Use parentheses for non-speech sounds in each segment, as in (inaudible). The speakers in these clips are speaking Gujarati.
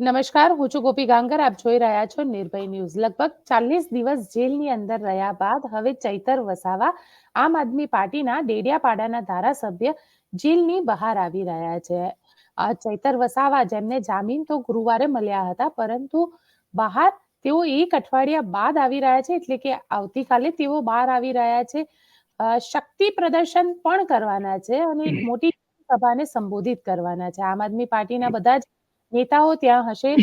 નમસ્કાર હું છું ગોપી ગાંગર આપ જોઈ રહ્યા છો નિર્ભય ન્યૂઝ. લગભગ ચાલીસ દિવસ જેલની અંદર રહ્યા બાદ હવે ચૈતર વસાવા આમ આદમી પાર્ટીના ડેડિયાપાડાના ધારાસભ્ય જેલની બહાર આવી રહ્યા છે. આ ચૈતર વસાવા જેમને જામીન તો ગુરુવારે મળ્યા હતા પરંતુ બહાર તેઓ એક અઠવાડિયા બાદ આવી રહ્યા છે એટલે કે આવતીકાલે તેઓ બહાર આવી રહ્યા છે. શક્તિ પ્રદર્શન પણ કરવાના છે અને એક (clears throat) મોટી સભાને સંબોધિત કરવાના છે. આમ આદમી પાર્ટીના બધા જ નેતાઓ ત્યાં હશે.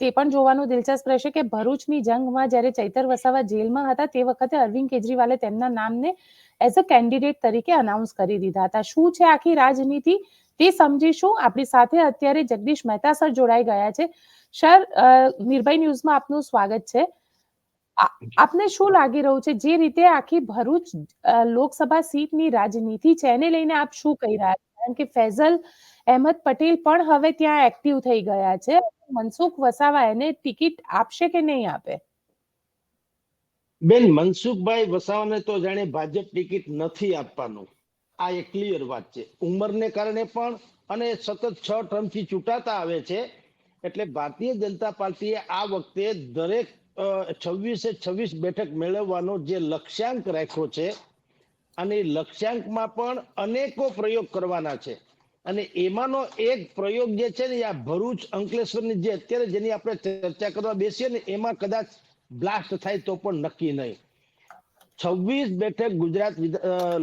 તે પણ જોવાનું દિલચસ્પ રહેશે કે ભરૂચની જંગમાં જ્યારે ચૈતર વસાવા જેલમાં હતા તે વખતે અરવિંદ કેજરીવાલે તેમના નામને એઝ અ કેન્ડિડેટ તરીકે અનાઉન્સ કરી દીધા હતા. શું છે આખી રાજનીતિ? તે સમજીશું. આપણી સાથે અત્યારે જગદીશ મહેતા સર જોડાઈ ગયા છે. સર નિર્ભય ન્યૂઝમાં આપનું સ્વાગત છે. આપને શું લાગી રહ્યું છે? જે રીતે આખી ભરૂચ લોકસભા સીટની રાજનીતિ છે એને લઈને આપ શું કહી રહ્યા છે? કારણ કે ફૈઝલ અહેમદ પટેલ પણ હવે ત્યાં એક્ટિવ થઈ ગયા છે. મનસુખ વસાવા એને ટિકિટ આપશે કે નહીં આપે? બેન, મનસુખભાઈ વસાવાને તો જાણે ભાજપ ટિકિટ નથી આપવાનું. આ એક ક્લિયર વાત છે. ઉંમરને કારણે પણ અને સતત છ ટર્મથી ચૂંટાતા આવે છે. એટલે ભારતીય જનતા પાર્ટીએ આ વખતે દરેક છવ્વીસે છવ્વીસ બેઠક મેળવવાનો જે લક્ષ્યાંક રાખ્યો છે, અને લક્ષ્યાંકમાં પણ અનેકો પ્રયોગ કરવાના છે. અને એમાંનો એક પ્રયોગ જે છે ને આ ભરૂચ અંકલેશ્વરની જે અત્યારે જેની આપણે ચર્ચા કરવા બેસીએ ને એમાં કદાચ બ્લાસ્ટ થાય તો પણ નક્કી નહીં. છવ્વીસ બેઠક ગુજરાત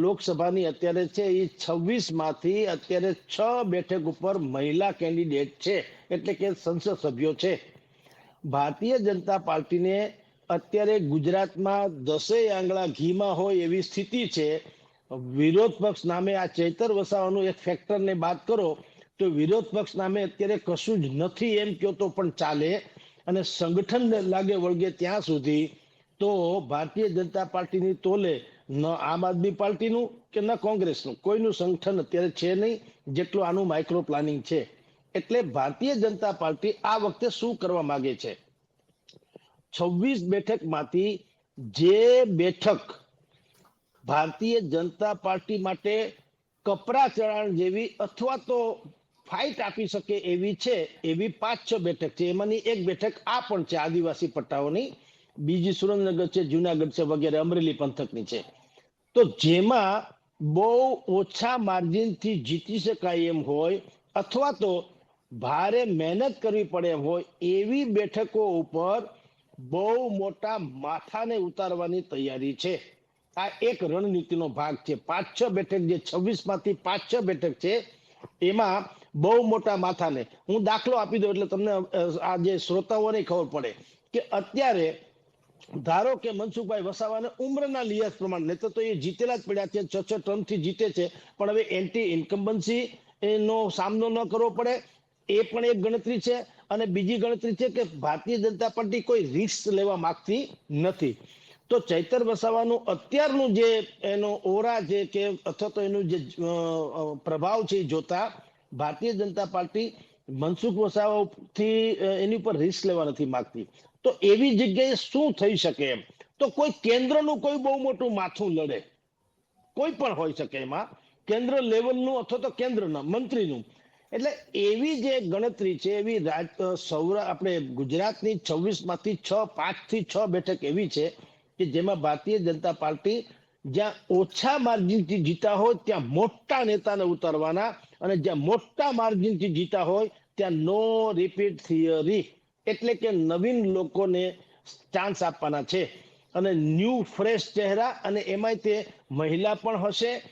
લોકસભાની અત્યારે છે, એ છવ્વીસમાંથી અત્યારે છ બેઠક ઉપર મહિલા કેન્ડિડેટ છે, એટલે કે સંસદ સભ્યો છે. ભારતીય જનતા પાર્ટીને અત્યારે ગુજરાતમાં દસે આંગળા ઘીમાં હોય એવી સ્થિતિ છે વિરોધ પક્ષ નામે આ ચૈતર વસાવાનું એક ફેક્ટરને બાદ કરો, તો વિરોધ પક્ષ નામે અત્યારે કશું જ નથી એમ કહો તો પણ ચાલે. અને સંગઠન લાગે વળગે ત્યાં સુધી તો ભારતીય જનતા પાર્ટીની તોલે ન આમ આદમી પાર્ટીનું કે ન કોંગ્રેસનું. કોઈનું સંગઠન અત્યારે છે નહીં, જેટલું આનું માઇક્રો પ્લાનિંગ છે. એટલે ભારતીય જનતા પાર્ટી આ વખતે શું કરવા માંગે છે? છવ્વીસ બેઠકમાંથી જે બેઠક ભારતીય જનતા પાર્ટી માટે કપરા ચડાણ જેવી અથવા તો ફાઇટ આપી શકે એવી છે, એવી પાંચ છ બેઠક છે. એમાંની એક બેઠક આ પણ છે, આદિવાસી પટ્ટાઓની બીજી સુરેન્દ્રનગર છે, જુનાગઢ છે, વગેરે અમરેલી પંથકની છે. તો જેમાં બહુ ઓછા માર્જિનથી જીતી શકાય એમ હોય અથવા તો ભારે મહેનત કરવી પડે હોય, એવી બેઠકો ઉપર બહુ મોટા માથાને ઉતારવાની તૈયારી છે. આ એક રણનીતિનો ભાગ છે. પાંચ છ બેઠક જે છવ્વીસમાંથી પાંચ છ બેઠક છે, એમાં બહુ મોટા માથાને. હું દાખલો આપી દઉં એટલે તમને આ જે શ્રોતાઓને ખબર પડે કે અત્યારે ધારો કે મનસુખભાઈ વસાવાને ઉંમરના લિયાઝ પ્રમાણે, નહીં તો એ જીતેલા જ પડ્યા છે, છ છ ટર્મથી જીતે છે, પણ હવે એન્ટી ઇન્કમ્બન્સી નો સામનો ન કરવો પડે. એ પણ એક ગણતરી છે અને બીજી ગણતરી છે કે ભારતીય જનતા પાર્ટી કોઈ રિસ્ક લેવા માંગતી નથી. તો ચૈતર વસાવાનું અત્યારનું જે એનો ઓરા છે કે અથવા તો એનું જે પ્રભાવ છે જોતા ભારતીય જનતા પાર્ટી મનસુખ વસાવાથી એની ઉપર રિસ્ક લેવા નથી માંગતી. તો એવી જગ્યાએ શું થઈ શકે એમ? તો કોઈ કેન્દ્રનું કોઈ બહુ મોટું માથું લડે કોઈ પણ હોઈ શકે એમાં. કેન્દ્ર લેવલનું અથવા તો કેન્દ્રના, મંત્રીનું. એટલે એવી જે ગણતરી છે, એવી સૌરા, આપણે ગુજરાતની છવ્વીસમાંથી છ પાંચથી છ બેઠક એવી છે કે જેમાં ભારતીય જનતા પાર્ટી જ્યાં ઓછા માર્જિનથી જીતા હોય, ત્યાં મોટા નેતાને ઉતારવાના અને જ્યાં મોટા માર્જિનથી જીતા હોય, ત્યાં નો રિપીટ થિયરી એટલે કે નવીન લોકોને ચાન્સ આપવાના છે. અને ન્યૂ ફ્રેશ ચહેરા અને એમાંય તે મહિલા પણ હશે.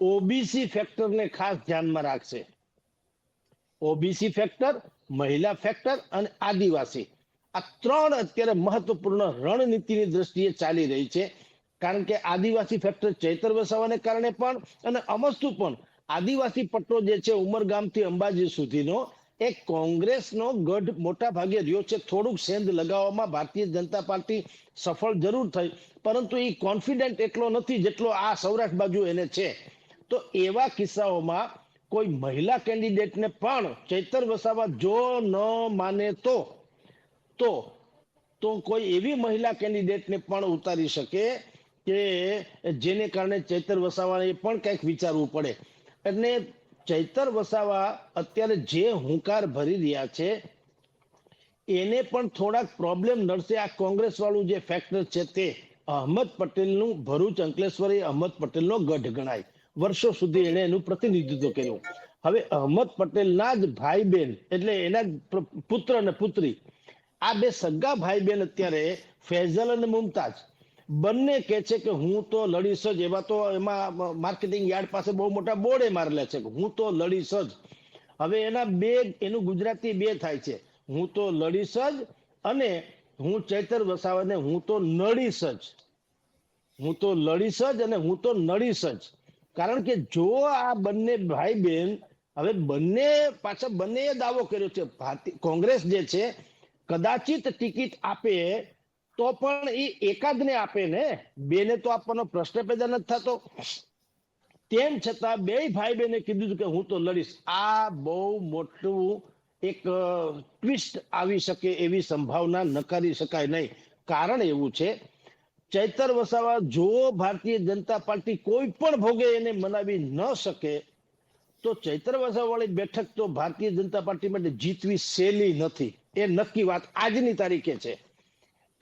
ઓબીસી ફેક્ટરને ખાસ ધ્યાનમાં રાખશે. ઓબીસી ફેક્ટર મહિલા ફેક્ટર અને આદિવાસી. આ ત્રણ અત્યારે મહત્વપૂર્ણ રણનીતિની દ્રષ્ટિએ ચાલી રહી છે. કારણ કે આદિવાસી ફેક્ટર ચૈતર વસાવાને કારણે પણ અને અમસ્તુ પણ આદિવાસી પટ્ટો જે છે ઉમરગામથી અંબાજી સુધીનો, એ કોંગ્રેસનો ગઢ મોટા ભાગે રહ્યો છે. થોડુંક સેંધ લગાવવામાં ભારતીય જનતા પાર્ટી સફળ જરૂર થઈ, પરંતુ એ કોન્ફિડન્ટ એટલો નથી જેટલો આ સૌરાષ્ટ્ર બાજુ એને છે. તો એવા કિસ્સાઓમાં કોઈ મહિલા કેન્ડિડેટને પણ ચૈતર વસાવા જો ન માને તો તો તો કોઈ એવી મહિલા કેન્ડિડેટને પણ ઉતારી શકે કે જેને કારણે ચૈતર વસાવાને પણ કંઈક વિચારવું પડે. અને ચૈતર વસાવા અત્યારે જે હુંકાર ભરી રહ્યા છે, એને પણ થોડાક પ્રોબ્લેમ નડશે. આ કોંગ્રેસ વાળું જે ફેક્ટર છે તે અહમદ પટેલનું ભરૂચ અંકલેશ્વર એ અહમદ પટેલનો ગઢ ગણાય. વર્ષો સુધી એણે એનું પ્રતિનિધિત્વ કર્યું. હવે અહમદ પટેલના જ ભાઈ બહેન એટલે એના પુત્ર અને પુત્રી આ બે સગા ભાઈ બહેન અત્યારે ફૈઝલ અને મુમતાજ બંને કહે છે કે હું તો લડીશ જ. એવા તો એમાં માર્કેટિંગ યાર્ડ પાસે બહુ મોટા બોર્ડે મારેલા છે કે હું તો લડીશ જ. હવે એના બે, એનું ગુજરાતી બે થાય છે. હું તો લડીશ જ અને હું ચૈતર વસાવાને હું તો નડીશ જ. હું તો લડીશ જ અને હું તો નડીશ જ. કારણ કે જો આ બંને ભાઈ બહેન હવે બંને પાછા બંને દાવો કર્યો છે. ભારતીય કોંગ્રેસ જે છે કદાચિત ટિકિટ આપે તો પણ એ એકાદને આપે ને? બેને તો આપવાનો પ્રશ્ન પેદા નથી થતો. તેમ છતાં બે ભાઈ બહેને કીધું કે હું તો લડીશ. આ બહુ મોટું એક ટ્વિસ્ટ આવી શકે એવી સંભાવના નકારી શકાય નહીં. કારણ એવું છે, ચૈતર વસાવા જો ભારતીય જનતા પાર્ટી કોઈ પણ ભોગે એને મનાવી ન શકે તો ચૈતર વસાવાળી બેઠક તો ભારતીય જનતા પાર્ટી માટે જીતવી સહેલી નથી. એ નક્કી વાત આજની તારીખે છે.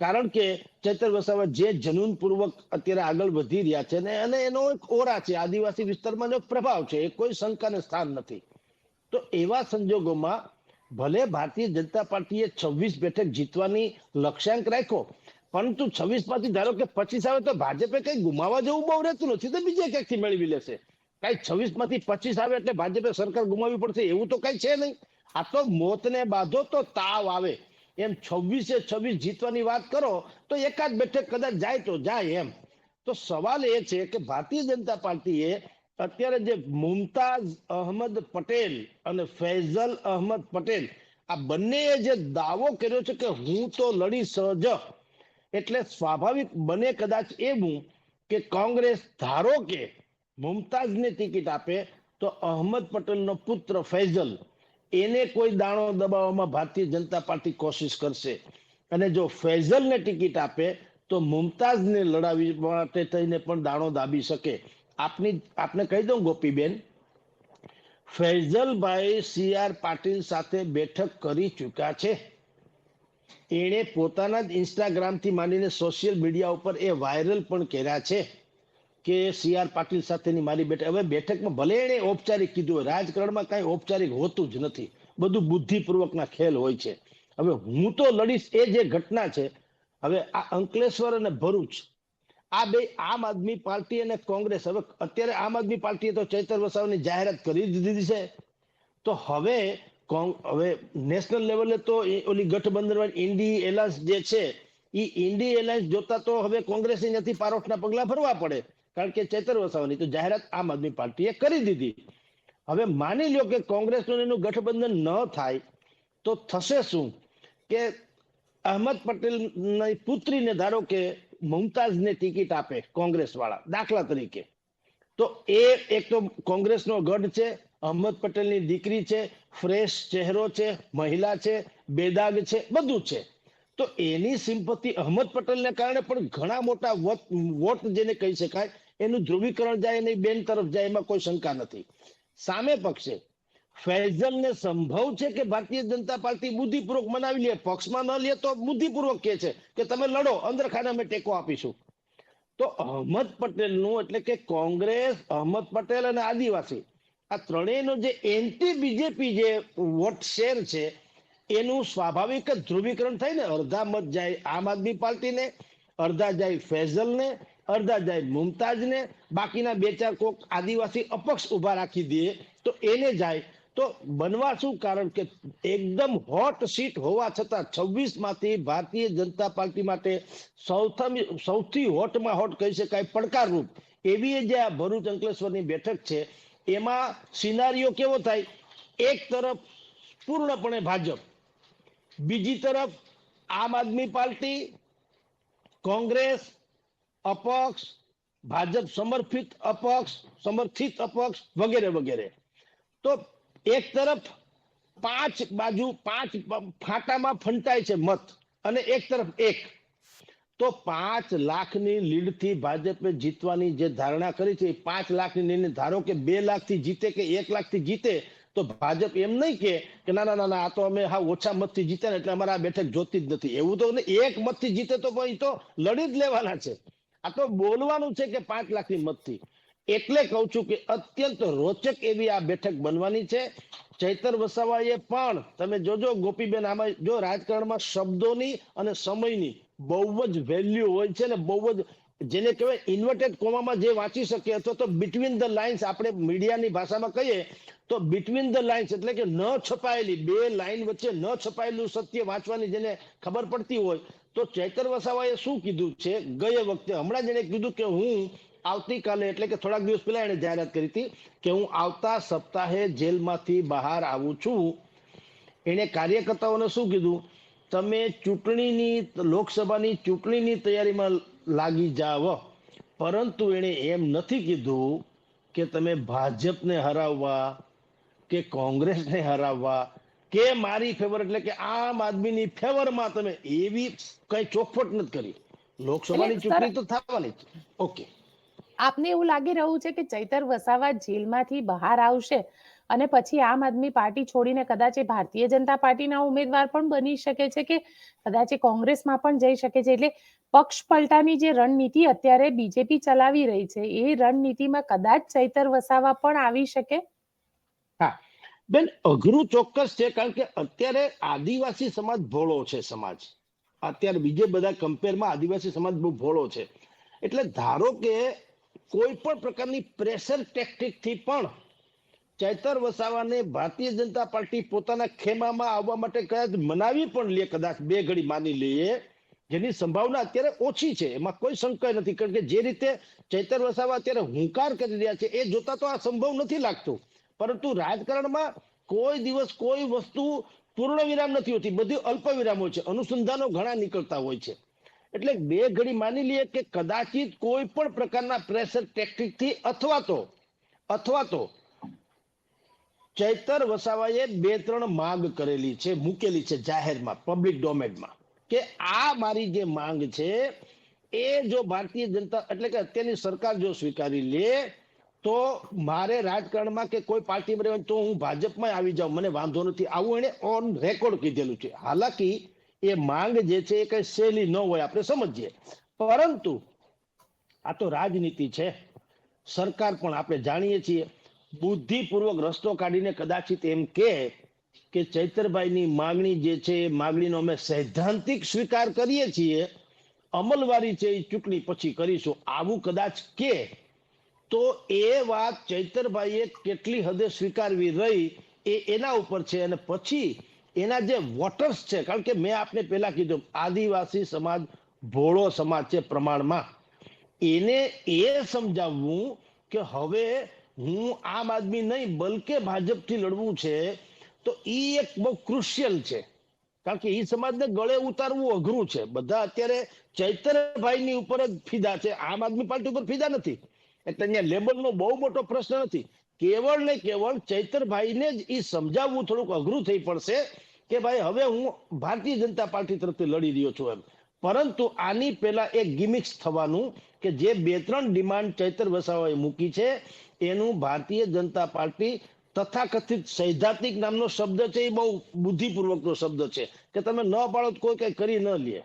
કારણ કે ચૈતર વસાવા જે જનૂન પૂર્વક અત્યારે આગળ વધી રહ્યા છે અને એનો એક ઓરા છે, આદિવાસી વિસ્તારમાં એક પ્રભાવ છે, એ કોઈ શંકાને સ્થાન નથી. તો એવા સંજોગોમાં ભલે ભારતીય જનતા પાર્ટીએ છવ્વીસ બેઠક જીતવાની લક્ષ્યાંક રાખ્યો, પરંતુ છવ્વીસમાંથી ધારો કે પચીસ આવે તો ભાજપે કઈ ગુમાવવા જેવું બહુ રહેતું નથી, તો બીજે ક્યાંકથી મેળવી લેશે? કઈ છવ્વીસમાંથી પચીસ આવે એટલે ભાજપે સરકાર ગુમાવવી પડશે, એવું તો કઈ છે નહીં. આ તો મોતને બાંધો તો તાવ આવે. એમ છવ્વીસે છવ્વીસ જીતવાની વાત કરો, તો એકાદ બેઠક કદાચ જાય તો જાય એમ. તો સવાલ એ છે કે ભારતીય જનતા પાર્ટીએ અત્યારે જે મુમતાઝ અહમદ પટેલ અને ફૈઝલ અહમદ પટેલ, આ બંનેએ જે દાવો કર્યો છે કે હું તો લડી સહજ, એટલે સ્વાભાવિક બને કદાચ એવું કે કોંગ્રેસ ધારો કે મુમતાઝને ટિકિટ આપે તો અહમદ પટેલનો પુત્ર ફૈઝલ એને કોઈ દાણો દબાવવામાં ભારતીય જનતા પાર્ટી કોશિશ કરશે. અને જો ફૈઝલને ટિકિટ આપે તો મુમતાઝને લડાવી માટે થઈને પણ દાણો દાબી શકે. આપની આપને કહી દઉં ગોપીબેન, ફૈઝલભાઈ સી આર પાટીલ સાથે બેઠક કરી ચૂક્યા છે. એણે પોતાના જ ઇન્સ્ટાગ્રામથી માંડીને સોશિયલ મીડિયા ઉપર એ વાયરલ પણ કર્યા છે. કે સી આર પાટીલ સાથેની મારી બેઠક. હવે બેઠકમાં ભલે એણે ઔપચારિક કીધું રાજકારણમાં કાંઈ ઔપચારિક હોતું જ નથી. બધું બુદ્ધિપૂર્વકના ખેલ હોય છે. હવે હું તો લડીશ એ જે ઘટના છે, હવે આ અંકલેશ્વર અને ભરૂચ, આ બે આમ આદમી પાર્ટી અને કોંગ્રેસ, હવે અત્યારે આમ આદમી પાર્ટીએ તો ચૈતર વસાવાની જાહેરાત કરી દીધી છે. તો હવે હવે નેશનલ લેવલે તો ઓલી ગઠબંધન ઇન્ડી એલાયન્સ જે છે એ ઇન્ડી એલાયન્સ જોતા તો હવે કોંગ્રેસની નથી પારોઠના પગલા ભરવા પડે. કારણ કે ચેતર વસાવાની તો જાહેરાત આમ આદમી પાર્ટીએ કરી દીધી. હવે માની લ્યો કે કોંગ્રેસનું એનું ગઠબંધન ન થાય તો થશે શું? કે અહમદ પટેલની પુત્રીને ધારો કે મુમતાઝને ટિકિટ આપે કોંગ્રેસ વાળા દાખલા તરીકે, તો એ એક તો કોંગ્રેસનો ગઢ છે, અહમદ પટેલની દીકરી છે, ફ્રેશ ચહેરો છે, મહિલા છે, બેદાગ છે, બધું છે. તો એની સિમ્પતિ અહમદ પટેલને કારણે પણ ઘણા મોટા વોટ વોટ જેને કહી શકાય એનું ધ્રુવીકરણ જાય એની બેન તરફ જાય, એમાં કોઈ શંકા નથી. સામે પક્ષે ફૈઝલને સંભવ છે કે ભારતીય જનતા પાર્ટી બુદ્ધિપૂર્વક મનાવી લે? પક્ષમાં ન લે તો બુદ્ધિપૂર્વક કે છે કે તમે લડો અંદર ખાને અમે ટેકો આપીશું. તો અહમદ પટેલનું એટલે કે કોંગ્રેસ, અહમદ પટેલ અને આદિવાસી, આ ત્રણેયનો જે એન્ટી બીજેપી જે વોટ શેર છે, એનું સ્વાભાવિક જ ધ્રુવીકરણ થાય ને? અડધા મત જાય આમ આદમી પાર્ટીને, અડધા જાય ફૈઝલને અડધા જાય. મુમતાજને બાકીના બે ચાર કોક આદિવાસી અપક્ષ ઊભા રાખી દે તો એને જાય. તો બનવા શું કારણ કે એકદમ હોટ સીટ હોવા છતાં છવ્વીસમાંથી ભારતીય જનતા પાર્ટી માટે સૌથી સૌથી હોટમાં હોટ કહી શકાય પડકારરૂપ એવી જે આ ભરૂચ અંકલેશ્વરની બેઠક છે, એમાં સિનારીઓ કેવો થાય? એક તરફ પૂર્ણપણે ભાજપ, બીજી તરફ આમ આદમી પાર્ટી, કોંગ્રેસ અપક્ષ, ભાજપ સમર્પિત અપક્ષ, સમર્થિત અપક્ષ વગેરે વગેરે. તો એક તરફ પાંચ બાજુ, પાંચ ફાટામાં ફંટાય છે મત અને એક તરફ એક. તો પાંચ લાખની લીડથી ભાજપે જીતવાની જે ધારણા કરી છે પાંચ લાખની લીડને ધારો કે બે લાખથી જીતે કે એક લાખથી જીતે, તો ભાજપ એમ નહીં કે ના ના ના આ તો અમે હા ઓછા મતથી જીત્યા ને એટલે અમારે આ બેઠક જોતી જ નથી. એવું તો. એક મતથી જીતે તો ભાઈ તો લડી જ લેવાના છે. આ તો બોલવાનું છે કે પાંચ લાખની મતથી. એટલે કહું છું કે અત્યંત રોચક એવી આ બેઠક બનવાની છે. ચૈતર વસાવાએ પણ તમે જોજો ગોપીબેન આમાં જો રાજકારણમાં શબ્દોની અને સમયની બહુ જ વેલ્યુ હોય છે ને બહુ જ જેને કહેવાય ઇન્વર્ટેડ કોમામાં જે વાંચી શકે અથવા તો બિટવીન ધ લાઇન્સ આપણે મીડિયાની ભાષામાં કહીએ, તો બિટવીન ધ લાઇન્સ એટલે કે ન છપાયેલી, બે લાઇન વચ્ચે ન છપાયેલું સત્ય વાંચવાની જેને ખબર પડતી હોય તો ચૈતર વસાવાએ શું કીધું છે? ગયે વખતે હમણાં જેને કીધું કે હું આવતીકાલે, એટલે કે થોડાક દિવસ પહેલા એને જાહેરાત કરી હતી કે હું આવતા સપ્તાહે જેલમાંથી બહાર આવું છું. એણે કાર્યકર્તાઓને શું કીધું? તમે ચૂંટણીની, લોકસભાની ચૂંટણીની તૈયારીમાં લાગી જાવ પરંતુ એણે એમ નથી કીધું કે તમે ભાજપને હરાવવા કે કોંગ્રેસને હરાવવા. કે મારી ફેવર એટલે કે આમ આદમીની ફેવરમાં તમે એવી કઈ ચોખવટ નથી કરી. લોકસભાની ચૂંટણી તો થવાની છે ઓકે આપને એવું લાગી રહ્યું છે કે ચૈતર વસાવા જેલમાંથી બહાર આવશે અને પછી આમ આદમી પાર્ટી છોડીને કદાચ એ ભારતીય જનતા પાર્ટીના ઉમેદવાર પણ બની શકે છે કે કદાચ એ કોંગ્રેસમાં પણ જઈ શકે છે? એટલે પક્ષ પલટાની જે રણનીતિ અત્યારે બીજેપી ચલાવી રહી છે એ રણનીતિમાં કદાચ ચૈતર વસાવા પણ આવી શકે? બેન, અઘરું ચોક્કસ છે, કારણ કે અત્યારે આદિવાસી સમાજ ભોળો છે સમાજ. અત્યારે બીજે બધા કમ્પેરમાં આદિવાસી સમાજ બહુ ભોળો છે. એટલે ધારો કે કોઈ પણ પ્રકારની પ્રેશર ટેક્ટિકથી પણ ચૈતર વસાવાને ભારતીય જનતા પાર્ટી પોતાના ખેમામાં આવવા માટે કદાચ મનાવી પણ લે, કદાચ બે ઘડી માની લઈએ, જેની સંભાવના અત્યારે ઓછી છે. એમાં કોઈ શંકા નથી, કારણ કે જે રીતે ચૈતર વસાવા અત્યારે હુંકાર કરી રહ્યા છે, એ જોતા તો આ સંભવ નથી લાગતું. પરંતુ રાજકારણમાં કોઈ દિવસ કોઈ વસ્તુ પૂર્ણ વિરામ નથી હોતી. બધી અલ્પ વિરામો છે. અનુસંધાનો ઘણા નીકળતા હોય છે. એટલે બે ઘડી માની લઈએ કે કદાચિત કોઈ પણ પ્રકારના પ્રેશર ટેકનિકથી અથવા તો અથવા તો ચૈતર વસાવાએ બે ત્રણ માંગ કરેલી છે, મૂકેલી છે જાહેરમાં પબ્લિક ડોમેનમાં કે આ મારી જે માંગ છે, એ જો ભારતીય જનતા એટલે કે અત્યારની સરકાર જો સ્વીકારી લે તો મારે રાજકારણમાં કે કોઈ પાર્ટીમાં રહેવાનું તો હું ભાજપમાં આવી જાઉં. મને વાંધો નથી. આવું એને ઓન રેકોર્ડ કીધેલું છે. હાલાકી એ માંગ જે છે એ કઈ સહેલી ન હોય, આપણે સમજીએ. પરંતુ આ તો રાજનીતિ છે. સરકાર પણ આપણે જાણીએ છીએ. બુદ્ધિપૂર્વક રસ્તો કાઢીને કદાચિત એમ કે કે ચૈતરભાઈની માંગણી જે છે એ માંગણીનો અમે સૈદ્ધાંતિક સ્વીકાર કરીએ છીએ. અમલવારી છે એ ચૂંટણી પછી કરીશું. આવું કદાચ કે તો એ વાત ચૈતરભાઈએ કેટલી હદે સ્વીકારવી રહી એ એના ઉપર છે. અને પછી એના જે વોટર્સ છે, કારણ કે મેં આપને પહેલા કીધું આદિવાસી સમાજ, ભોળો સમાજ છે પ્રમાણમાં. એને એ સમજાવવું કે હવે હું આમ આદમી નહીં, બલકે ભાજપથી લડવું છે, તો એ એક બહુ ક્રુશિયલ છે. કારણ કે એ સમાજને ગળે ઉતારવું અઘરું છે. બધા અત્યારે ચૈતરભાઈની ઉપર જ ફિદા છે. આમ આદમી પાર્ટી ઉપર ફીદા નથી. એટલે અહીંયા લેબલનો બહુ મોટો પ્રશ્ન નથી. કેવળ ને કેવળ ચૈતરભાઈને જ એ સમજાવવું થોડુંક અઘરું થઈ પડશે કે ભાઈ, હવે હું ભારતીય જનતા પાર્ટી તરફથી લડી રહ્યો છું એમ. પરંતુ આની પહેલા એક ગિમિક્સ થવાનું કે જે બે ત્રણ ડિમાન્ડ ચૈતર વસાવાએ મૂકી છે, એનું ભારતીય જનતા પાર્ટી તથાકથિત સૈદ્ધાંતિક નામનો શબ્દ છે, એ બહુ બુદ્ધિપૂર્વકનો શબ્દ છે. કે તમે ન પાડો કોઈ કંઈ કરી ન લે.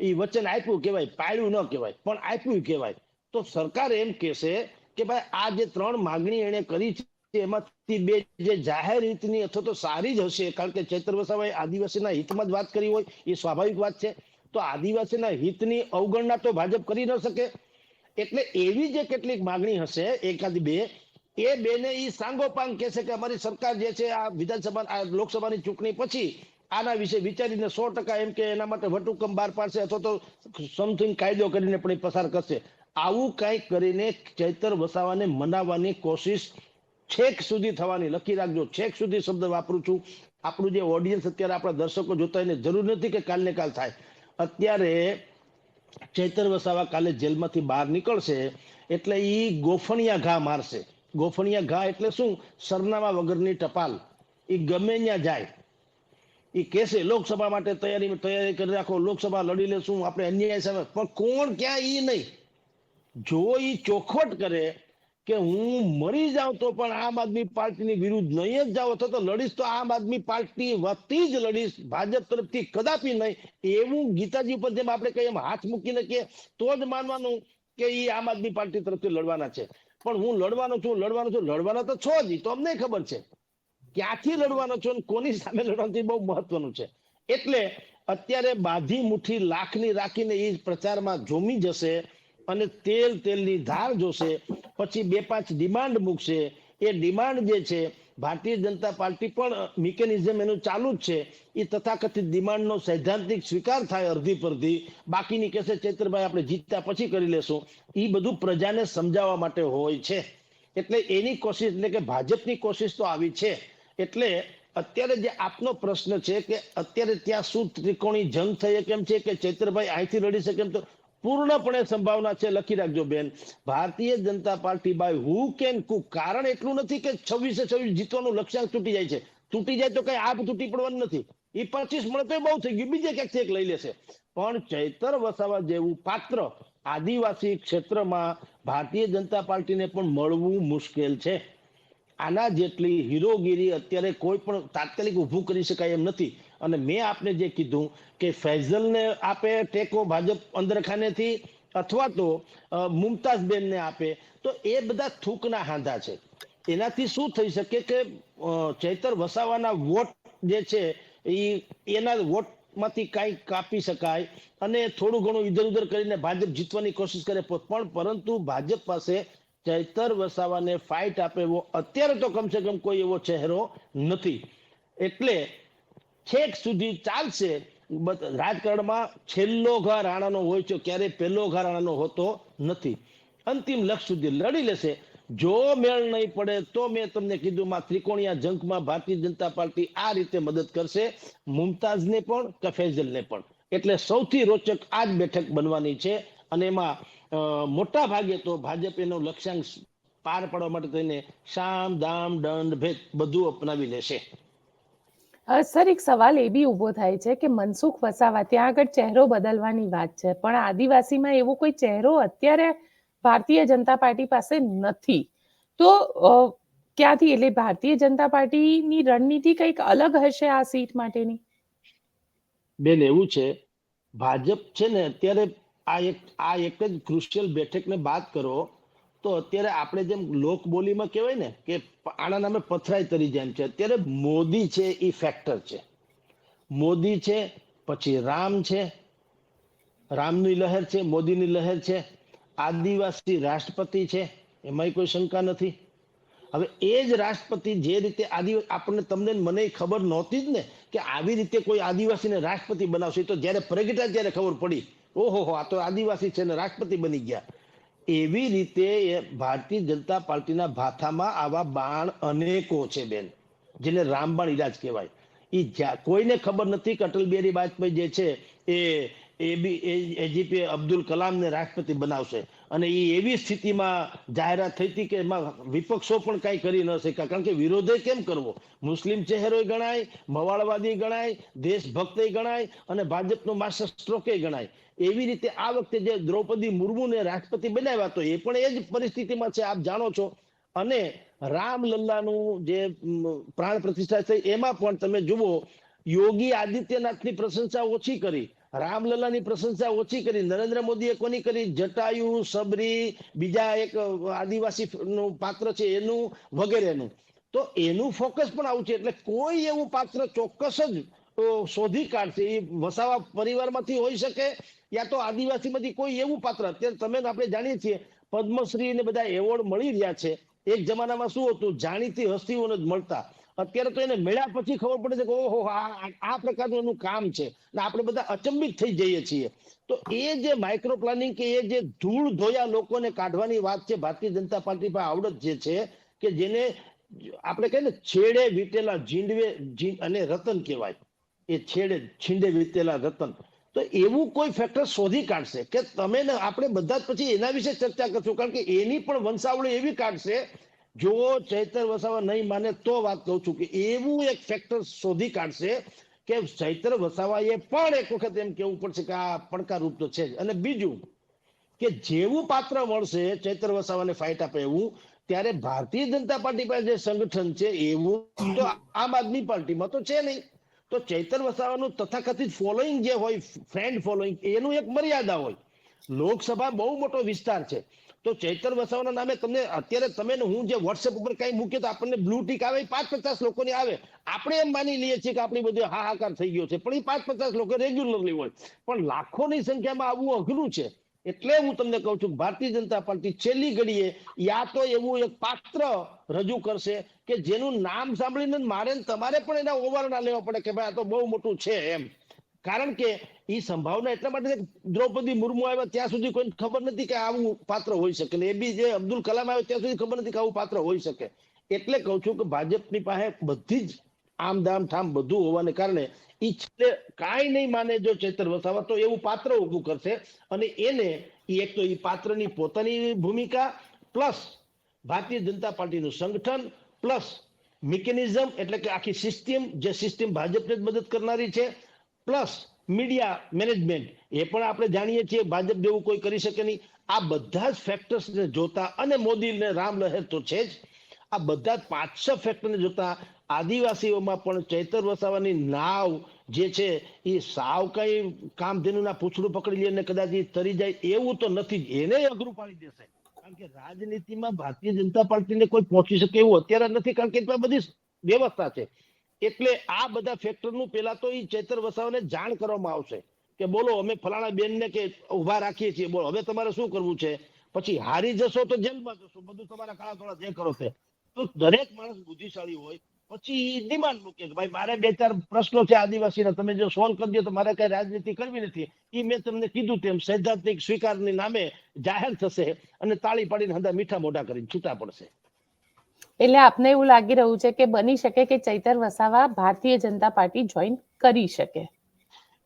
એ વચન આપ્યું કહેવાય, પાડ્યું ન કહેવાય, પણ આપ્યું કહેવાય. તો સરકાર એમ કહેશે કે ભાઈ, આ જે ત્રણ માંગણી એને કરી છે, એમાંથી બે જે જાહેર હિતની અથવા તો સારી જ હશે, કારણ કે ચૈત્ર વસાવાએ આદિવાસીના હિતમાં જ વાત કરી હોય, એ સ્વાભાવિક વાત છે. તો આદિવાસીના હિતની અવગણના તો ભાજપ કરી ન શકે. એટલે એવી જે કેટલીક માગણી હશે, એકાદ બે, એ બેને એ સાંગોપાંગ કહેશે કે અમારી સરકાર જે છે, આ વિધાનસભા, આ લોકસભાની ચૂંટણી પછી આના વિશે વિચારીને સો ટકા એમ કે એના માટે વટહુકમ બહાર પાડશે અથવા તો સમથિંગ કાયદો કરીને પણ પસાર કરશે. આવું કંઈક કરીને ચૈતર વસાવાને મનાવવાની કોશિશ છેક સુધી થવાની. લખી રાખજો. છેક સુધી શબ્દ વાપરું છું. આપણું જે ઓડિયન્સ અત્યારે આપણા દર્શકો જોતા એને જરૂર નથી કે કાલને કાલ થાય. અત્યારે ચૈતર વસાવા કાલે જેલમાંથી બહાર નીકળશે એટલે એ ગોફણિયા ઘા મારશે. ગોફણિયા ઘા એટલે શું? સરનામા વગરની ટપાલ. એ ગમે ત્યાં જાય. એ કહેશે, લોકસભા માટે તૈયારી તૈયારી કરી રાખો. લોકસભા લડી લેશું. આપણે અન્યાય સામે. પણ કોણ ક્યાં એ નહીં? જો એ ચોખવટ કરે કે હું મરી જાઉં તો પણ આમ આદમી પાર્ટીની વિરુદ્ધ નહીં જ જાઉં, અથવા તો લડીશ તો આમ આદમી પાર્ટી વતી જ લડીશ, ભાજપ તરફથી કદાપી નહીં. એવું ગીતાજી પર જેમ આપણે કહીએ હાથ મૂકીને કે તો જ માનવાનું કે એ આમ આદમી પાર્ટી તરફથી લડવાના છે. પણ હું લડવાનો છું લડવાનો છું, લડવાના તો છો જ તો અમને ખબર છે. ક્યાંથી લડવાનો છો અને કોની સામે લડવાનું છે બહુ મહત્વનું છે. એટલે અત્યારે બાધી મુઠ્ઠી લાખની રાખીને એ પ્રચારમાં જોમી જશે અને તેલ તેલની ધાર જોશે, પછી બે પાંચ ડિમાન્ડ મૂકશે. એ ડિમાન્ડ જે છે, ભારતીય જનતા પાર્ટી પણ મિકેનિઝમ એનું ચાલુ જ છે. એ તથાકથિત ડિમાન્ડનો સૈદ્ધાંતિક સ્વીકાર થાય અડધી પરધી. બાકીની કહેશે, ચૈત્રભાઈ, આપણે જીતતા પછી કરી લેશું. એ બધું પ્રજાને સમજાવવા માટે હોય છે. એટલે એની કોશિશ, એટલે કે ભાજપની કોશિશ તો આવી છે. એટલે અત્યારે જે આપનો પ્રશ્ન છે કે અત્યારે ત્યાં શું ત્રિકોણી જંગ થઈ કેમ છે કે ચૈત્રભાઈ અહીંથી લડી શકે એમ તો પૂર્ણપણે સંભાવના છે. લખી રાખજો બેન. ભારતીય જનતા પાર્ટી બાય હુ કેન કુ કારણ એટલું નથી કે છવ્વીસે છવ્વીસ જીતવાનું લક્ષ્યાંક તૂટી જાય છે. તૂટી જાય તો કઈ આપ તૂટી પડવાનું નથી. એ પચીસ મળે તો બહુ થઈ ગયું. બીજે ક્યાંક એક લઈ લેશે? પણ ચૈતર વસાવા જેવું પાત્ર આદિવાસી ક્ષેત્રમાં ભારતીય જનતા પાર્ટીને પણ મળવું મુશ્કેલ છે. આના જેટલી હીરોગીરી અત્યારે કોઈ પણ તાત્કાલિક ઊભું કરી શકાય એમ નથી. અને મેં આપને જે કીધું કે ફૈઝલને આપે ટેકો ભાજપ અંદરખાનેથી અથવા તો મુમતાઝબેનને આપે, તો એ બધા થૂકના હાંધા છે. એનાથી શું થઈ શકે કે ચૈતર વસાવાના વોટ જે છે, એ, એના વોટમાંથી કાંઈ કાપી શકાય અને થોડું ઘણું ઇધર ઉધર કરીને ભાજપ જીતવાની કોશિશ કરે પણ પરંતુ ભાજપ પાસે ચૈતર વસાવાને ફાઇટ આપે એવો, અત્યારે તો કમસે કમ કોઈ એવો ચહેરો નથી. એટલે છેક સુધી ચાલશે. રાજકારણમાં છેલ્લો ઘા રાણાનો હોય છે, ક્યારે પહેલો ઘા રાણાનો હોતો નથી. અંતિમ લક્ષ સુધી લડી લેશે. જો મેળ નહીં પડે તો મેં તમને કીધું ત્રિકોણીયા જંકમાં ભારતીય જનતા પાર્ટી આ રીતે મદદ કરશે, મુમતાઝને પણ કે ફૈઝલને પણ. એટલે સૌથી રોચક આ જ બેઠક બનવાની છે. અને એમાં મોટા ભાગે તો ભાજપ એનો લક્ષ્યાંક પાર પાડવા માટે થઈને શામ, દામ, દંડ, ભેદ બધું અપનાવી લેશે. સર, એક સવાલ એ બી ઊભો થાય છે કે મનસુખ વસાવા, ત્યાં આગળ ચહેરો બદલવાની વાત છે, પણ આદિવાસીમાં એવો કોઈ ચહેરો અત્યારે ભારતીય જનતા પાર્ટી પાસે નથી. તો ક્યાંથી? એટલે ભારતીય જનતા પાર્ટીની રણનીતિ કંઈક અલગ હશે આ સીટ માટેની? બેન, એવું છે. ભાજપ છે ને અત્યારે આ એક આ એક જ ક્રુશિયલ બેઠકને બાદ કરો તો અત્યારે આપણે જેમ લોકબોલીમાં કહેવાય ને કે આના નામે પથરાઈ તરી જેમ છે, અત્યારે મોદી છે એ ફેક્ટર છે. મોદી છે, પછી રામ છે, રામની લહેર છે, મોદીની લહેર છે, આદિવાસી રાષ્ટ્રપતિ છે, એમાંય કોઈ શંકા નથી. હવે એ જ રાષ્ટ્રપતિ જે રીતે આદિ, આપણને તમને મને ખબર નહોતી જ ને કે આવી રીતે કોઈ આદિવાસીને રાષ્ટ્રપતિ બનાવશે. તો જ્યારે પ્રગટા ત્યારે ખબર પડી. ઓહો આ તો આદિવાસી છે ને રાષ્ટ્રપતિ બની ગયા. એવી રીતે ભારતીય જનતા પાર્ટીના ભાથામાં આવા બાણ અનેકો છે બેન, જેને રામબાણ ઇલાજ કહેવાય. એ કોઈને ખબર નથી કે અટલ બિહારી વાજપેયી જે છે એ એ બી એજીપી અબ્દુલ કલામને રાષ્ટ્રપતિ બનાવશે. અને એ એવી સ્થિતિમાં જાહેરાત થઈ હતી કે એમાં વિપક્ષો પણ કાંઈ કરી ન શક્યા. કારણ કે વિરોધે કેમ કરવો? મુસ્લિમ ચહેરો ગણાય, મવાળવાદી ગણાય દેશભક્ત ગણાય અને ભાજપનો માસ્ટર સ્ટ્રોકે ગણાય. એવી રીતે આ વખતે જે દ્રૌપદી મુર્મુને રાષ્ટ્રપતિ બનાવ્યા, તો એ પણ એ જ પરિસ્થિતિમાં છે, આપ જાણો છો. અને રામલલ્લાનું જે પ્રાણ પ્રતિષ્ઠા થઈ એમાં પણ તમે જુઓ, યોગી આદિત્યનાથની પ્રશંસા ઓછી કરી, રામલલ્લાની પ્રશંસા ઓછી કરી, નરેન્દ્ર મોદીએ કોની કરી? જટાયુ, સબરી, બીજા એક આદિવાસી નું પાત્ર છે, એનું, વગેરેનું. તો એનું ફોકસ પણ આવું છે, એટલે કોઈ એવું પાત્ર ચોક્કસ જ શોધી કાઢશે, એ વસાવા પરિવારમાંથી હોઈ શકે યા તો આદિવાસીમાંથી કોઈ એવું પાત્ર, અત્યારે તમે આપણે જાણીએ છીએ, પદ્મશ્રી ને બધા એવોર્ડ મળી રહ્યા છે. એક જમાનામાં શું હતું? જાણીતી હસ્તીઓને જ મળતા. અત્યારે તો એને મેળ્યા પછી ખબર પડે છે કે ઓહો, આ પ્રકારનું એનું કામ છે. ને આપણે બધા અચંબિત થઈ જઈએ છીએ. તો એ જે માઇક્રો પ્લાનિંગ કે એ જે ધૂળ ધોયા લોકોને કાઢવાની વાત છે, ભારતીય જનતા પાર્ટી પાસે આવડત જે છે, કે જેને આપણે કહીએ ને, છેડે વીટેલા જીંડવે અને રતન કહેવાય. એ છેડે, છીંડે વીતેલા રતન. તો એવું કોઈ ફેક્ટર શોધી કાઢશે કે તમે આપણે બધા જ પછી એના વિશે ચર્ચા કરશું. કારણ કે એની પણ વંશાવળી એવી કાઢશે, જો ચૈતર વસાવા નહીં માને તો વાત કહું છું કે એવું એક ફેક્ટર શોધી કાઢશે કે ચૈતર વસાવાએ પણ એક વખત એમ કેવું પડશે કે આ પડકારરૂપ તો છે જ. અને બીજું કે જેવું પાત્ર મળશે ચૈતર વસાવાને ફાઇટ આપે એવું, ત્યારે ભારતીય જનતા પાર્ટી પાસે જે સંગઠન છે, એવું તો આમ આદમી પાર્ટીમાં તો છે નહીં. તો ચૈતર વસાવાનું તથાકથિત ફોલોઈંગ જે હોય ફ્રેન્ડ ફોલોઈંગ એનું એક મર્યાદા હોય. લોકસભા બહુ મોટો વિસ્તાર છે. તો ચૈતર વસાવાના નામે તમને અત્યારે તમે હું જે વોટ્સએપ ઉપર કઈ મૂકીએ તો આપણને બ્લુ ટીક આવે પાંચ પચાસ લોકોની આવે. આપણે એમ માની લઈએ છીએ કે આપણી બધી હાહાકાર થઈ ગયો છે. પણ એ પાંચ પચાસ લોકો રેગ્યુલરલી હોય. પણ લાખોની સંખ્યામાં આવવું અઘરું છે. એટલે હું તમને કહું છું ભારતીય જનતા પાર્ટી છેલ્લી ઘડીએ યા તો એવું એક પાત્ર રજૂ કરશે કે જેનું નામ સાંભળીને મારે તમારે પણ એના ઓવારણા લેવા પડે કે ભાઈ આ તો બહુ મોટું છે એમ. કારણ કે એ સંભાવના એટલા માટે દ્રૌપદી મુર્મુ આવ્યા ત્યાં સુધી કોઈને ખબર નથી કે આવું પાત્ર હોઈ શકે એ બી જે અબ્દુલ કલામ આવ્યો ત્યાં સુધી ખબર નથી કે આવું પાત્ર હોઈ શકે. એટલે કહું છું કે ભાજપની પાસે બધી જ આમ દામ ઠામ બધું હોવાને કારણે છેલ્લે કાંઈ નહીં માને જો ચેતર વસાવા, તો એવું પાત્ર ઊભું કરશે અને એને એ એક તો એ પાત્રની પોતાની ભૂમિકા, પ્લસ ભારતીય જનતા પાર્ટીનું સંગઠન, પ્લસ મિકેનિઝમ એટલે કે આખી સિસ્ટમ, જે સિસ્ટમ ભાજપને જ મદદ કરનારી છે, પ્લસ મીડિયા મેનેજમેન્ટ, એ પણ આપણે જાણીએ છીએ ભાજપ જેવું કોઈ કરી શકે નહીં. આ બધા જ ફેક્ટર્સને જોતા અને મોદીને રામ લહેર તો છે જ. આ બધા પાંચ છ ફેક્ટરને જોતા આદિવાસીઓમાં પણ ચૈતર વસાવાની નાવ જે છે, એ સાવ કઈ કામધેનુના પૂછડું પકડી લે ને કદાચ એ તરી જાય એવું તો નથી. એને અઘરું પાડી દેશે. કારણ કે રાજનીતિમાં ભારતીય જનતા પાર્ટીને કોઈ પહોંચી શકે એવું અત્યારે નથી, કારણ કે બધી વ્યવસ્થા છે. એટલે આ બધા ફેક્ટરનું પેલા તો એ ચેતર વસાવાને જાણ કરવામાં આવશે કે બોલો, અમે ફલાણા બેનને કે ઊભા રાખીએ છીએ, બોલો, હવે તમારે શું કરવું છે? પછી હારી જશો તો જેલમાં જશો, બધું તમારા કાળા ધોળા જે કરો તે. તો દરેક માણસ બુદ્ધિશાળી હોય, પછી ડિમાન્ડ મૂકે કે ભાઈ મારે બે ચાર પ્રશ્નો છે આદિવાસીના, તમે જો સોલ્વ કરી દો તો મારે કઈ રાજનીતિ કરવી નથી. એ મેં તમને કીધું તેમ સૈદ્ધાંતિક સ્વીકારની નામે જાહેર થશે અને તાળી પાડીને હંધા મીઠા મોઢા કરીને છૂટા પડશે. એટલે આપને એવું લાગી રહ્યું છે કે બની શકે કે ચૈતર વસાવા ભારતીય જનતા પાર્ટી જોઈન કરી શકે?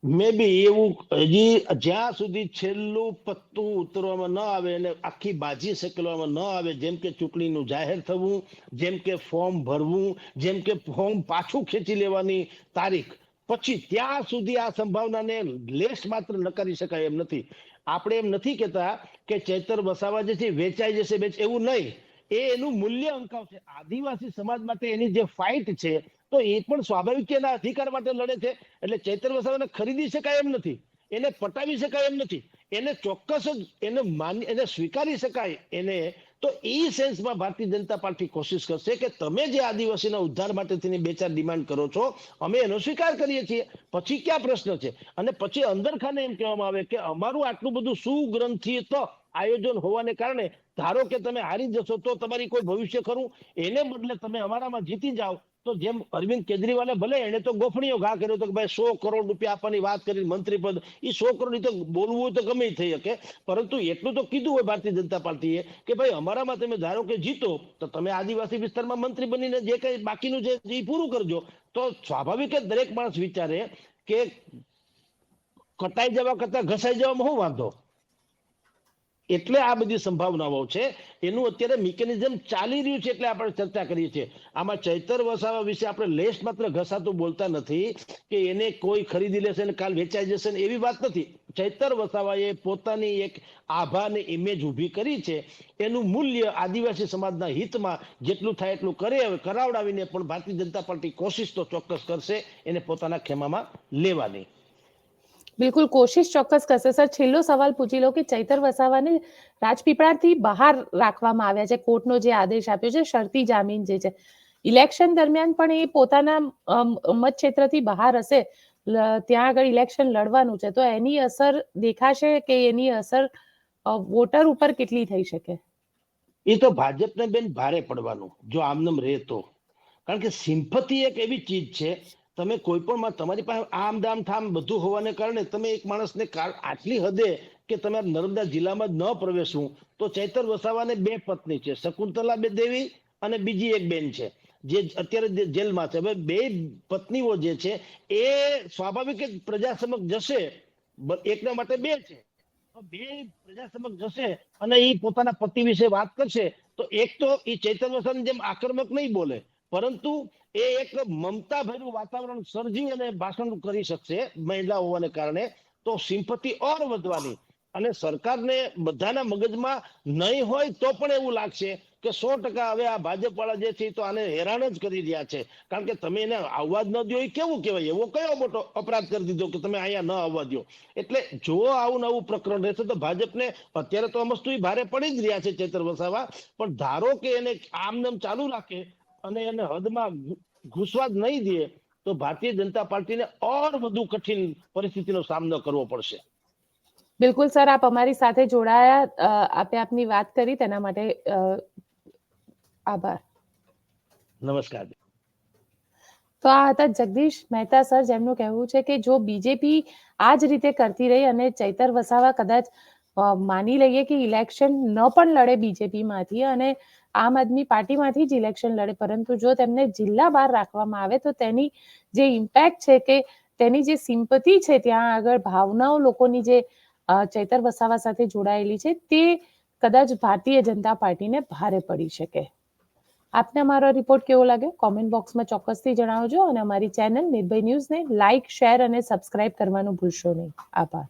મે બી એવું, હજી જ્યાં સુધી છેલ્લું પત્તું ઉતરવામાં ન આવે અને આખી બાજી સકલવામાં ન આવે, જેમ કે ચૂંટણીનું જાહેર થવું, જેમ કે ફોર્મ ભરવું, જેમ કે ફોર્મ પાછું ખેંચી લેવાની તારીખ, પછી ત્યાં સુધી આ સંભાવનાને લેશ માત્ર નકારી શકાય એમ નથી. આપણે એમ નથી કહેતા કે ચેતર વસાવા જે છે વેચાઈ જશે બેચ એવું નહીં. એ એનું મૂલ્ય અંકાવશે આદિવાસી સમાજ માટે એની જે ફાઇટ છે તો એ પણ સ્વાભાવિક એના અધિકાર માટે લડે છે. એટલે ચૈતર વસાવાને ખરીદી શકાય એમ નથી. એને પટાવી શકાય એમ નથી. એને ચોક્કસ જ એને માન્ય એને સ્વીકારી શકાય એને. તો એ સેન્સમાં ભારતીય જનતા પાર્ટી કોશિશ કરશે કે તમે જે આદિવાસીના ઉદ્ધાર માટે થઈને બે ચાર ડિમાન્ડ કરો છો, અમે એનો સ્વીકાર કરીએ છીએ. પછી ક્યાં પ્રશ્ન છે? અને પછી અંદરખાને એમ કહેવામાં આવે કે અમારું આટલું બધું સુગ્રંથિત આયોજન હોવાને કારણે, ધારો કે તમે હારી જશો તો તમારી કોઈ ભવિષ્ય ખરું? એને બદલે તમે અમારામાં જીતી જાઓ. તો જેમ અરવિંદ કેજરીવાલે ભલે એને તો ગોફણીઓ ઘા કર્યો તો કે ભાઈ સો કરોડ રૂપિયા આપવાની વાત કરી મંત્રી પદ એ સો કરોડ તો બોલવું તો ગમે થઈ શકે. પરંતુ એટલું તો કીધું હોય ભારતીય જનતા પાર્ટીએ કે ભાઈ અમારામાં તમે ધારો કે જીતો, તો તમે આદિવાસી વિસ્તારમાં મંત્રી બનીને જે કઈ બાકીનું જે એ પૂરું કરજો. તો સ્વાભાવિક જ દરેક માણસ વિચારે કે કટાઈ જવા કરતા ઘસાઈ જવામાં શું વાંધો? એટલે આ બધી સંભાવનાઓ છે. એનું અત્યારે મિકેનિઝમ ચાલી રહ્યું છે એટલે આપણે ચર્ચા કરીએ છીએ. આમાં ચૈતર વસાવા વિશે આપણે લેશ માત્ર ઘસાતું બોલતા નથી કે એને કોઈ ખરીદી લેશે ને કાલ વેચાઈ જશે ને એવી વાત નથી. ચૈતર વસાવાએ પોતાની એક આભા ને ઇમેજ ઊભી કરી છે. એનું મૂલ્ય આદિવાસી સમાજના હિતમાં જેટલું થાય એટલું કરે કરાવડાવીને પણ ભારતીય જનતા પાર્ટી કોશિશ તો ચોક્કસ કરશે. એને પોતાના ખેમામાં લેવાની. બિલકુલ કોશિશ ચોક્કસ કરશે. સર, છેલ્લો સવાલ પૂછી લો કે ચૈતર વસાવાને રાજપીપળાથી બહાર રાખવામાં આવ્યા છે. કોર્ટનો જે આદેશ આપ્યો છે, શરતી જામીન જે છે. ઇલેક્શન દરમિયાન પણ એ પોતાના મતક્ષેત્રથી બહાર હશે. ત્યાં આગળ ઇલેક્શન લડવાનું છે. તો એની અસર દેખાશે કે એની અસર વોટર ઉપર કેટલી થઈ શકે? એ તો ભાજપને બેન ભારે પડવાનું, જો આમનેમ રહે તો. કારણ કે સિમ્પથી એક એવી ચીજ છે તમે કોઈ પણ તમારી પાસે આમ દામ થામ બધું હોવાને કારણે તમે એક માણસને આટલી હદે કે તમે નર્મદા જિલ્લામાં ન પ્રવેશવું તો ચૈતર વસાવાને બે પત્ની છે, શકુંતલા બે દેવી અને બીજી એક બેન છે. જે અત્યારે જેલમાં છે. હવે બે પત્નીઓ જે છે, એ સ્વાભાવિક જ પ્રજા સમક્ષ જશે એકના માટે બે છે. બે પ્રજા સમક્ષ જશે અને એ પોતાના પતિ વિશે વાત કરશે, તો એક તો એ ચૈતન્ય વસાવાની જેમ આક્રમક નહીં બોલે, પરંતુ એ એક મમતા ભર્યું વાતાવરણ સર્જી અને ભાષણ કરી શકશે મહિલા હોવાને કારણે. તો સિમ્પતિ ઓર વધવાની અને સરકારને બધાના મગજમાં નહીં હોય તો પણ એવું લાગશે કે સો ટકા હવે આ ભાજપ વાળા જે છે તો આને હેરાન જ કરી રહ્યા છે. કારણ કે તમે એને આવવા જ ન દો એ કેવું કહેવાય? એવો કયો મોટો અપરાધ કરી દીધો કે તમે અહીંયા ન આવવા દો એટલે જો આવું નવું પ્રકરણ રહેશે તો ભાજપને અત્યારે તો ઈ ભારે પડી જ રહ્યા છે ચેતર વસાવા. પણ ધારો કે એને આમનેમ ચાલુ રાખે અને એને હદમાં ઘૂસવા જ નહીં દે તો ભારતીય જનતા પાર્ટીને ઓર વધુ કઠિન પરિસ્થિતિનો સામનો કરવો પડશે. બિલકુલ સર આપ અમારી સાથે જોડાયા. આપે આપની વાત કરી તેના માટે આભાર. નમસ્કાર. તો આ હતા જગદીશ મહેતા સર જેમનું કહેવું છે કે જો બીજેપી આ જ રીતે કરતી રહી અને ચૈતર વસાવા કદાચ માની લઈએ કે ઇલેક્શન ન પણ લડે બીજેપીમાંથી અને આમ આદમી પાર્ટીમાંથી જ ઇલેક્શન લડે. પરંતુ જો તેમને જિલ્લા બહાર રાખવામાં આવે, તો તેની જે ઇમ્પેક્ટ છે કે તેની જે સિમ્પતિ છે, ત્યાં આગળ ભાવનાઓ લોકોની જે ચૈતર વસાવા સાથે જોડાયેલી છે, તે કદાચ ભારતીય જનતા પાર્ટીને ભારે પડી શકે. આપને અમારો રિપોર્ટ કેવો લાગે કોમેન્ટ બોક્સમાં ચોક્કસથી જણાવજો અને અમારી ચેનલ નિર્ભય ન્યૂઝને લાઇક શેર અને સબસ્ક્રાઇબ કરવાનું ભૂલશો નહીં. આભાર.